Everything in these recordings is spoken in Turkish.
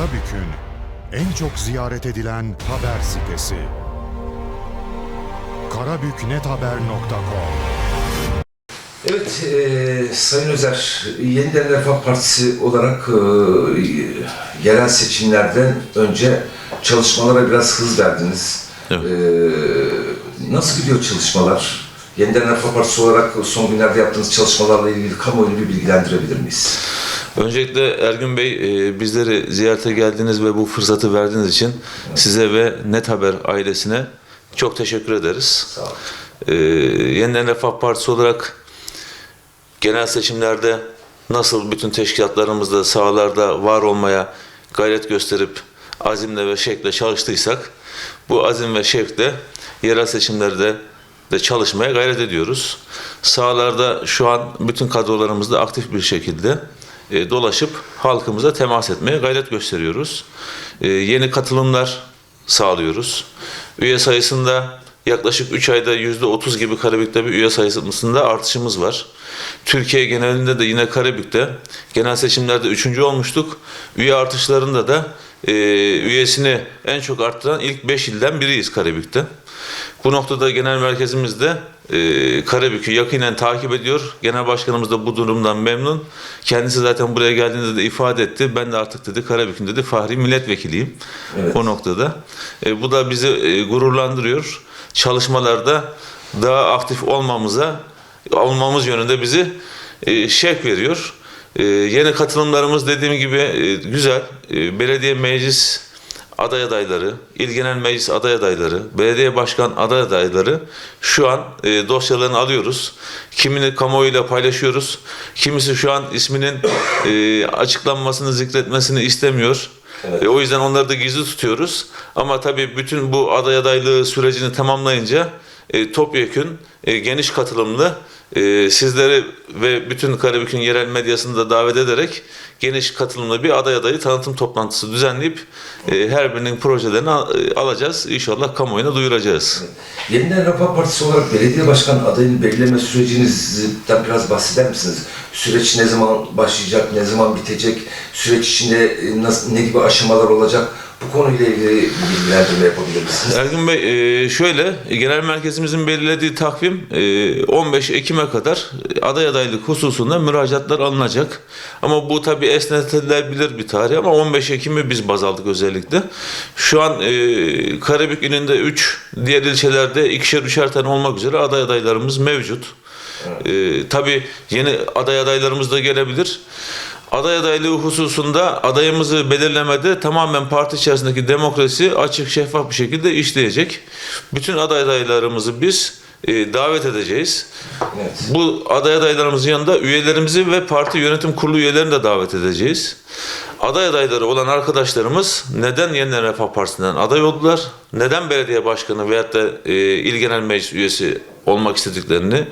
Karabük'ün en çok ziyaret edilen haber sitesi. karabüknethaber.com Evet, e, Sayın Özer, Yeniden Refah Partisi olarak e, yerel seçimlerden önce çalışmalara biraz hız verdiniz. Evet. E, nasıl gidiyor çalışmalar? Yeniden Refah Partisi olarak son günlerde yaptığınız çalışmalarla ilgili kamuoyunu bir bilgilendirebilir miyiz? Öncelikle Ergün Bey e, bizleri ziyarete geldiğiniz ve bu fırsatı verdiğiniz için size ve Net Haber ailesine çok teşekkür ederiz. Sağ olun. E, Yeniden Refah Partisi olarak genel seçimlerde nasıl bütün teşkilatlarımızda, sahalarda var olmaya gayret gösterip azimle ve şevkle çalıştıysak bu azim ve şevkle yerel seçimlerde de çalışmaya gayret ediyoruz. Sahalarda şu an bütün kadrolarımızda aktif bir şekilde e, dolaşıp halkımıza temas etmeye gayret gösteriyoruz. E, yeni katılımlar sağlıyoruz. Üye sayısında yaklaşık 3 ayda %30 gibi Karabük'te bir üye sayısında artışımız var. Türkiye genelinde de yine Karabük'te genel seçimlerde 3. olmuştuk. Üye artışlarında da e, üyesini en çok arttıran ilk 5 ilden biriyiz Karabük'te. Bu noktada genel merkezimiz de e, Karabük'ü yakinen takip ediyor. Genel başkanımız da bu durumdan memnun. Kendisi zaten buraya geldiğinde de ifade etti. Ben de artık dedi Karabük'ün dedi Fahri milletvekiliyim. Evet. O noktada. E, bu da bizi e, gururlandırıyor. Çalışmalarda daha aktif olmamıza, olmamız yönünde bizi e, şevk veriyor. E, yeni katılımlarımız dediğim gibi e, güzel. E, belediye meclis aday adayları, il genel meclis aday adayları, belediye başkan aday adayları şu an e, dosyalarını alıyoruz. Kimini kamuoyuyla paylaşıyoruz. Kimisi şu an isminin e, açıklanmasını, zikretmesini istemiyor. Evet. E, o yüzden onları da gizli tutuyoruz. Ama tabii bütün bu aday adaylığı sürecini tamamlayınca e, topyekün, e, geniş katılımlı e, sizleri ve bütün Karabük'ün yerel medyasını da davet ederek geniş katılımlı bir aday adayı tanıtım toplantısı düzenleyip e, her birinin projelerini e, alacağız. İnşallah kamuoyuna duyuracağız. Yeniden Refah Partisi olarak belediye başkan adayını belirleme sürecinizden biraz bahseder misiniz? Süreç ne zaman başlayacak, ne zaman bitecek? Süreç içinde e, ne gibi aşamalar olacak? Bu konuyla ilgili bir bilgilendirme yapabilir misiniz? Ergün Bey e, şöyle genel merkezimizin belirlediği takvim e, 15 Ekim'e kadar aday adaylık hususunda müracaatlar alınacak. Ama bu tabi esnetilebilir bir tarih ama 15 Ekim'i biz baz aldık özellikle. Şu an e, Karabük ilinde 3, diğer ilçelerde ikişer üçer tane olmak üzere aday adaylarımız mevcut. E, tabi yeni aday adaylarımız da gelebilir. Aday adaylığı hususunda adayımızı belirlemede tamamen parti içerisindeki demokrasi açık şeffaf bir şekilde işleyecek. Bütün aday adaylarımızı biz e, davet edeceğiz. Evet. Bu aday adaylarımızın yanında üyelerimizi ve parti yönetim kurulu üyelerini de davet edeceğiz. Aday adayları olan arkadaşlarımız neden Yeniden Refah Partisi'nden aday oldular? Neden belediye başkanı veyahut da e, il genel meclis üyesi olmak istediklerini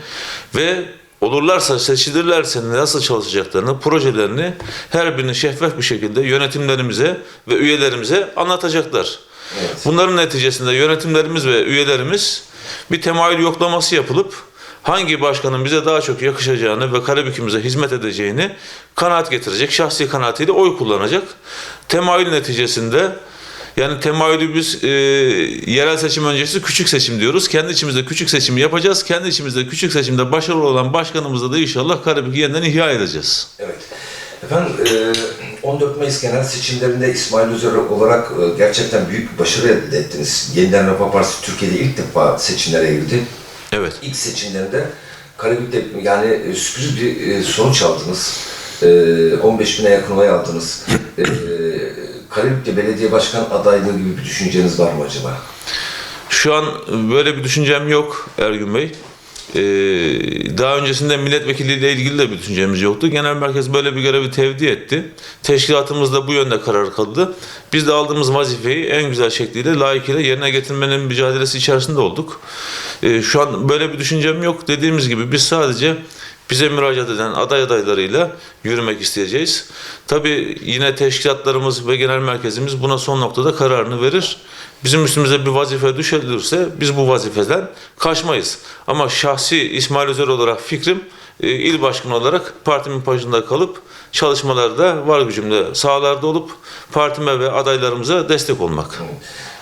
ve olurlarsa seçilirlerse nasıl çalışacaklarını, projelerini her birini şeffaf bir şekilde yönetimlerimize ve üyelerimize anlatacaklar. Evet. Bunların neticesinde yönetimlerimiz ve üyelerimiz bir temayül yoklaması yapılıp hangi başkanın bize daha çok yakışacağını ve Karabük'ümüze hizmet edeceğini kanaat getirecek. Şahsi kanaatiyle oy kullanacak. Temayül neticesinde yani temayülü biz e, yerel seçim öncesi küçük seçim diyoruz. Kendi içimizde küçük seçimi yapacağız. Kendi içimizde küçük seçimde başarılı olan başkanımızla da inşallah Karabük'ü yeniden ihya edeceğiz. Evet. Efendim e, 14 Mayıs genel seçimlerinde İsmail Özer olarak e, gerçekten büyük bir başarı elde ettiniz. Yeniden Refah Partisi Türkiye'de ilk defa seçimlere girdi. Evet. İlk seçimlerinde Karabük'te yani e, sürpriz bir e, sonuç aldınız. E, 15 bine yakın oy aldınız. E, Karabük'te belediye başkan adaylığı gibi bir düşünceniz var mı acaba? Şu an böyle bir düşüncem yok Ergün Bey. Ee, daha öncesinde milletvekiliyle ilgili de bir düşüncemiz yoktu. Genel merkez böyle bir görevi tevdi etti. Teşkilatımız da bu yönde karar kıldı. Biz de aldığımız vazifeyi en güzel şekliyle layıkıyla yerine getirmenin mücadelesi içerisinde olduk. Ee, şu an böyle bir düşüncem yok. Dediğimiz gibi biz sadece bize müracaat eden aday adaylarıyla yürümek isteyeceğiz. Tabii yine teşkilatlarımız ve genel merkezimiz buna son noktada kararını verir. Bizim üstümüze bir vazife düşülürse biz bu vazifeden kaçmayız. Ama şahsi İsmail Özel olarak fikrim e, il başkanı olarak partimin başında kalıp çalışmalarda var gücümle sahalarda olup partime ve adaylarımıza destek olmak.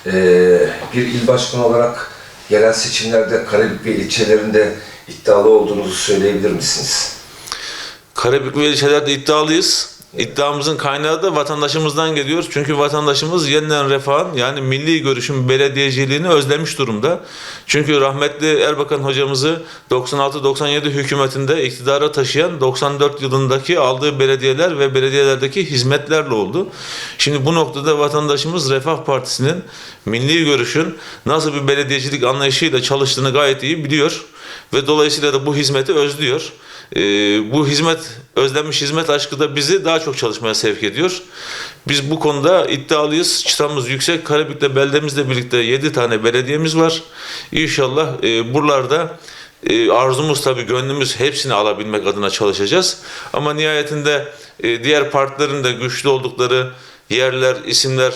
Ee, bir il başkanı olarak yerel seçimlerde Karabük ve ilçelerinde iddialı olduğunuzu söyleyebilir misiniz? Karabük ve ilçelerde iddialıyız. İddiamızın kaynağı da vatandaşımızdan geliyor. Çünkü vatandaşımız yeniden refahın yani milli görüşün belediyeciliğini özlemiş durumda. Çünkü rahmetli Erbakan hocamızı 96-97 hükümetinde iktidara taşıyan 94 yılındaki aldığı belediyeler ve belediyelerdeki hizmetlerle oldu. Şimdi bu noktada vatandaşımız Refah Partisi'nin milli görüşün nasıl bir belediyecilik anlayışıyla çalıştığını gayet iyi biliyor ve dolayısıyla da bu hizmeti özlüyor. Ee, bu hizmet, özlenmiş hizmet aşkı da bizi daha çok çalışmaya sevk ediyor. Biz bu konuda iddialıyız. Çıtamız yüksek. Karabük'te beldemizle birlikte 7 tane belediyemiz var. İnşallah e, buralarda e, arzumuz tabii gönlümüz hepsini alabilmek adına çalışacağız. Ama nihayetinde e, diğer partilerin de güçlü oldukları yerler, isimler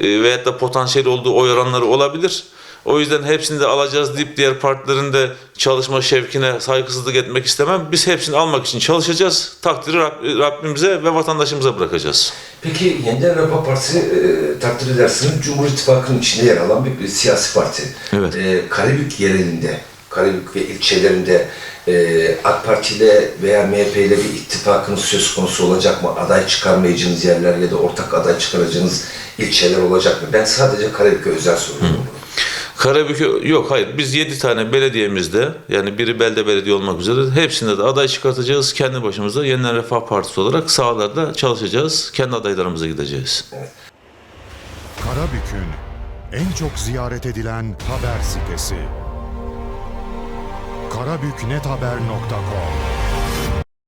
e, veyahut da potansiyel olduğu oy oranları olabilir. O yüzden hepsini de alacağız deyip diğer partilerin de çalışma şevkine saygısızlık etmek istemem. Biz hepsini almak için çalışacağız. Takdiri Rab- Rabbimize ve vatandaşımıza bırakacağız. Peki Yeniden Refah Partisi e, takdir edersiniz Cumhur İttifakı'nın içinde yer alan bir, bir siyasi parti. Evet. E, Karabük yerelinde, Karabük ve ilçelerinde e, AK Parti ile veya MHP ile bir ittifakınız söz konusu olacak mı? Aday çıkarmayacağınız yerler ya da ortak aday çıkaracağınız ilçeler olacak mı? Ben sadece Karabük'e özel soruyorum bunu. Karabük yok hayır biz 7 tane belediyemizde yani biri belde belediye olmak üzere hepsinde de aday çıkartacağız. Kendi başımıza Yeniden Refah Partisi olarak sahalarda çalışacağız. Kendi adaylarımıza gideceğiz. Karabük'ün en çok ziyaret edilen haber sitesi. karabüknethaber.com